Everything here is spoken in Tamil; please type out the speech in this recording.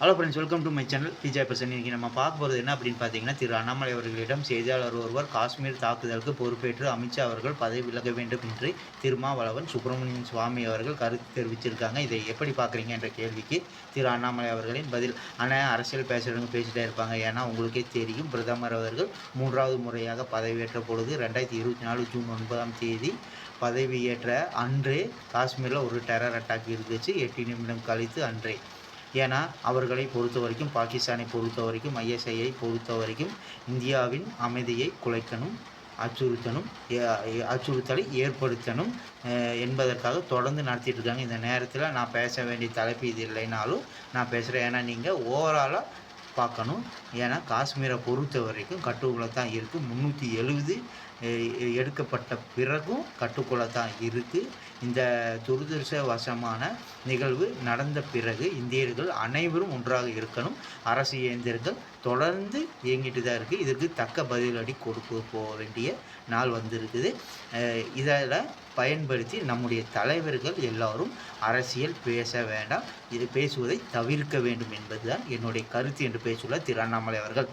Hello friends welcome to my channel PJ person இன்றைக்கி நம்ம பார்க்க போகிறது என்ன அப்படின்னு பார்த்தீங்கன்னா திரு அண்ணாமலை அவர்களிடம் செய்தியாளர் ஒருவர் காஷ்மீர் தாக்குதலுக்கு பொறுப்பேற்று அமித்ஷா அவர்கள் பதவி விலக வேண்டும் என்று திருமாவளவன் சுப்பிரமணியன் சுவாமி அவர்கள் கருத்து தெரிவிச்சிருக்காங்க. இதை எப்படி பார்க்குறீங்க என்ற கேள்விக்கு திரு அண்ணாமலை அவர்களின் பதில். ஆனால் அரசியல் பேசுகிறவங்க பேசிட்டே இருப்பாங்க. ஏன்னா உங்களுக்கே தெரியும் பிரதமர் அவர்கள் மூன்றாவது முறையாக பதவியேற்ற பொழுது ரெண்டாயிரத்தி இருபத்தி நாலு ஜூன் ஒன்பதாம் தேதி பதவியேற்ற அன்றே காஷ்மீரில் ஒரு டெரர் அட்டாக் இருந்துச்சு. எட்டு நிமிடம் கழித்து அன்றே. ஏன்னா அவர்களை பொறுத்த வரைக்கும் பாகிஸ்தானை பொறுத்த வரைக்கும் ஐஎஸ்ஐயை பொறுத்த வரைக்கும் இந்தியாவின் அமைதியை குலைக்கணும் அச்சுறுத்தணும் ஏ- அச்சுறுத்தலை ஏற்படுத்தணும் என்பதற்காக தொடர்ந்து நடத்திட்டு இருக்காங்க. இந்த நேரத்தில் நான் பேச வேண்டிய தலைப்பு இது இல்லைனாலும் நான் பேசுகிறேன் ஏன்னா நீங்கள் ஓவராலாக பார்க்கணும் ஏன்னா காஷ்மீரை பொறுத்த வரைக்கும் கட்டுக்குள்ளே தான் இருக்குது முந்நூற்றி எழுபது எடுக்கப்பட்ட பிறகும் கட்டுக்குள்ளே தான் இருக்குது இந்த துரதிருஷ்டவசமான நிகழ்வு நடந்த பிறகு இந்தியர்கள் அனைவரும் ஒன்றாக இருக்கணும். அரசு இயந்திரங்கள் தொடர்ந்து இயங்கிட்டு தான் இருக்குது இதற்கு தக்க பதிலடி கொடுக்க போக வேண்டிய நாள் வந்திருக்குது. இதில் பயன்படுத்தி நம்முடைய தலைவர்கள் எல்லாரும் அரசியல் பேச வேண்டாம். இது பேசுவதை தவிர்க்க வேண்டும் என்பதுதான் என்னுடைய கருத்து என்று பேசியுள்ள திரு அண்ணாமலை அவர்கள்.